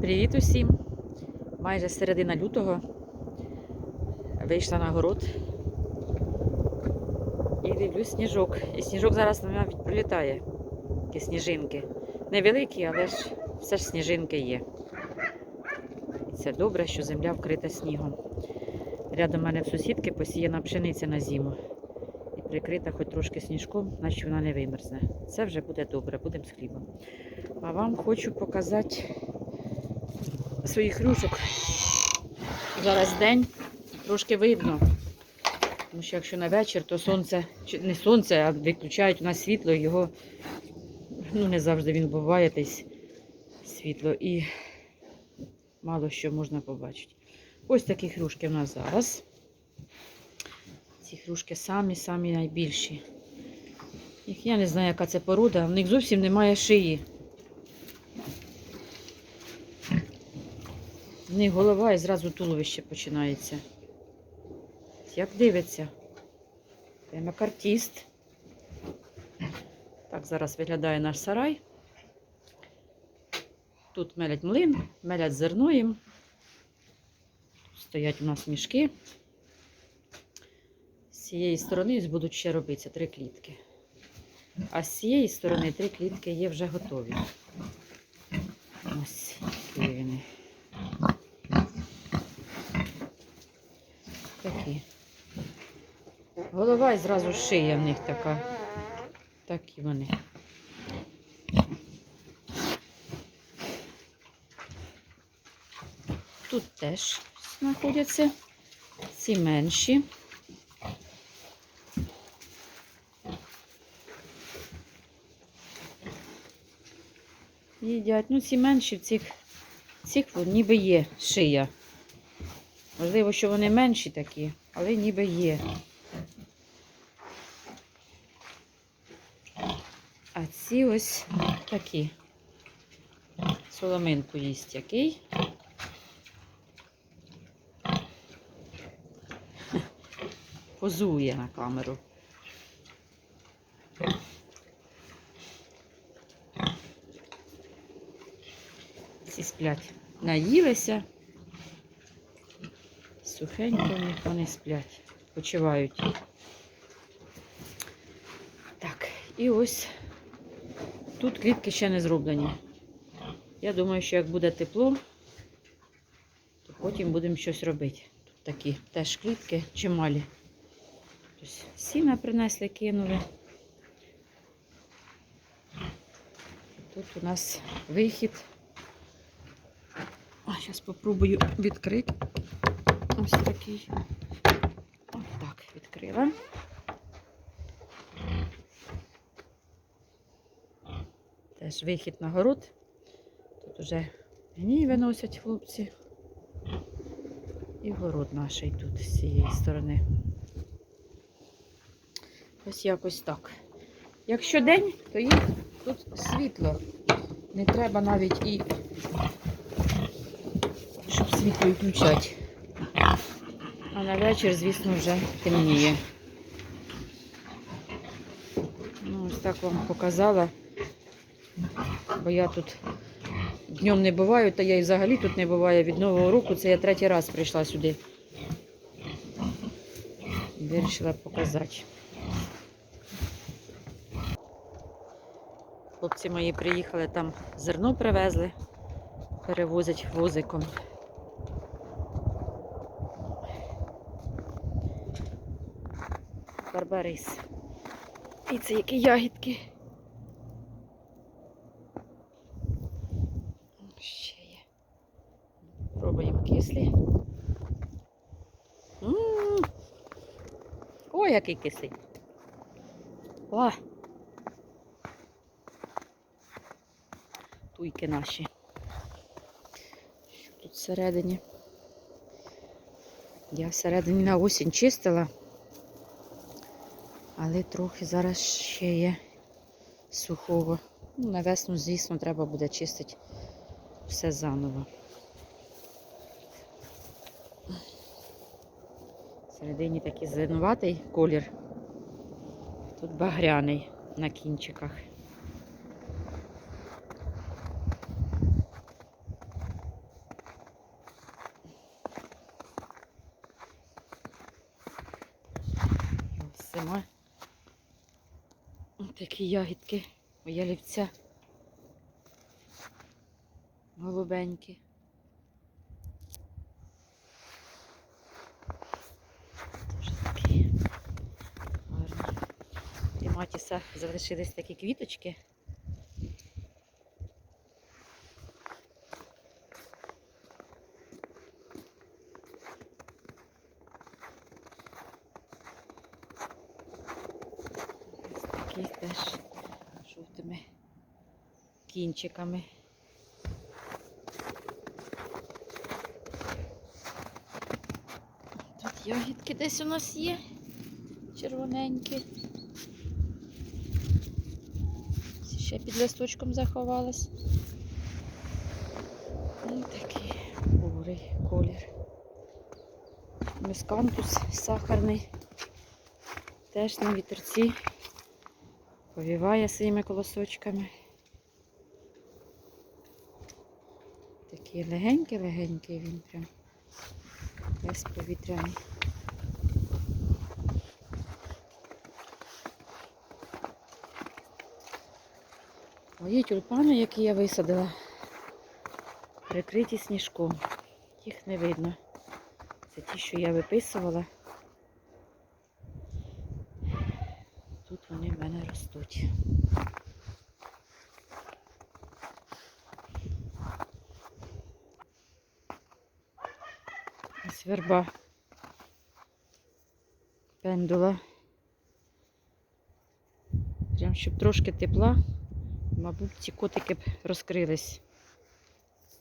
Привіт усім! Майже середина лютого вийшла на город і дивлюсь сніжок. І сніжок зараз навіть прилітає. Такі сніжинки. Невеликі, але ж все ж сніжинки є. І це добре, що земля вкрита снігом. Рядом мене в сусідки посіяна пшениця на зиму. І прикрита хоч трошки сніжком, наче вона не вимерзне. Це вже буде добре, будемо з хлібом. А вам хочу показати своїх хрюшок. Зараз день трошки видно. Тому що якщо на вечір, то сонце, не сонце, а виключають у нас світло, його ну, не завжди він буває десь світло і мало що можна побачити. Ось такі хрюшки в нас зараз. Ці хрюшки самі-самі найбільші. Я не знаю, яка це порода, в них зовсім немає шиї. В них голова і зразу туловище починається. Як дивиться? Як артист. Так зараз виглядає наш сарай. Тут мелять млин, мелять зерно їм. Стоять у нас мішки. З цієї сторони будуть ще робитися три клітки. А з цієї сторони три клітки є вже готові. Ось які вони. Такі. Голова зразу шия в них така. Такі вони. Тут теж знаходяться ці менші. Їдять. Ну, ці менші в цих, цих ніби є шия. Можливо, що вони менші такі, але ніби є. А ці ось такі. Соломинку їсть який. Позує на камеру. Ці сплять. Наїлися. Сухенько в них вони сплять, почивають. Так, і ось тут клітки ще не зроблені. Я думаю, що як буде тепло, то потім будемо щось робити. Тут такі теж клітки чималі. Тобто сіна принесли, кинули. Тут у нас вихід. Зараз спробую відкрити. Ось такий. Ось так, відкрила. Теж вихід на город. Тут вже гній виносять хлопці. І город наш тут з цієї сторони. Ось якось так. Якщо день, то їх тут світло. Не треба навіть і щоб світло включати. А на вечір, звісно, вже темніє. Ну, ось так вам показала. Бо я тут днем не буваю, та я і взагалі тут не буваю від Нового року. Це я третій раз прийшла сюди. Вирішила показати. Хлопці мої приїхали, там зерно привезли, перевозять возиком. Барбарис. І це які ягідки. Ще є. Пробуємо кислі. М. Ой, який кислий. О! Туйки наші. Що тут всередині? Я всередині на осінь чистила. Але трохи зараз ще є сухого. Ну, на весну, звісно, треба буде чистити все заново. Всередині такий зеленуватий колір. Тут багряний на кінчиках. Ось сама. Ось такі ягідки, моя лівця. Голубенькі. І залишились такі квіточки. Ось такі теж жовтими кінчиками. Тут ягідки десь у нас є червоненькі. Ці Ще під листочком заховалась. І такий бурий колір. Мискантус сахарний. Теж на вітерці повіває своїми колосочками. Такий легенький-легенький він прям. Весь повітряний. Мої тюльпани, які я висадила, прикриті сніжком. Їх не видно. Це ті, що я виписувала. Тут вони в мене ростуть. Ось верба пендула. Прям щоб трошки тепла, мабуть, ці котики б розкрились.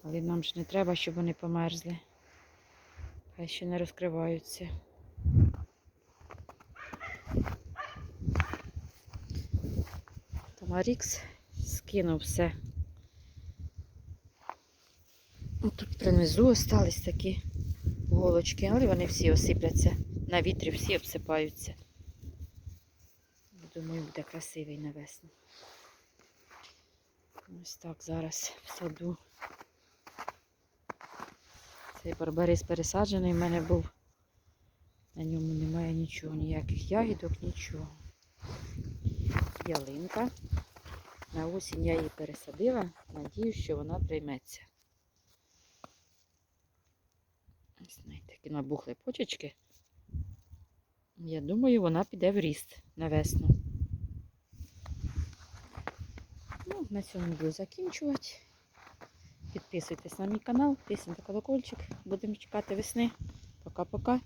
Але нам ж не треба, щоб вони померзли. Хай ще не розкриваються. Тамарікс скинув все. Тут принизу остались такі голочки, але вони всі осипляться. На вітрі всі обсипаються. Думаю, буде красивий на весну. Ось так зараз в саду. Цей барбарис пересаджений в мене був. На ньому немає нічого, ніяких ягідок, нічого. Ялинка. На осінь я її пересадила. Надіюсь, що вона прийметься. Ось такі набухли почечки. Я думаю, вона піде в ріст на весну. На цьому буду закінчувати. Підписуйтесь на мій канал, тисніть колокольчик. Будемо чекати весни. Пока-пока.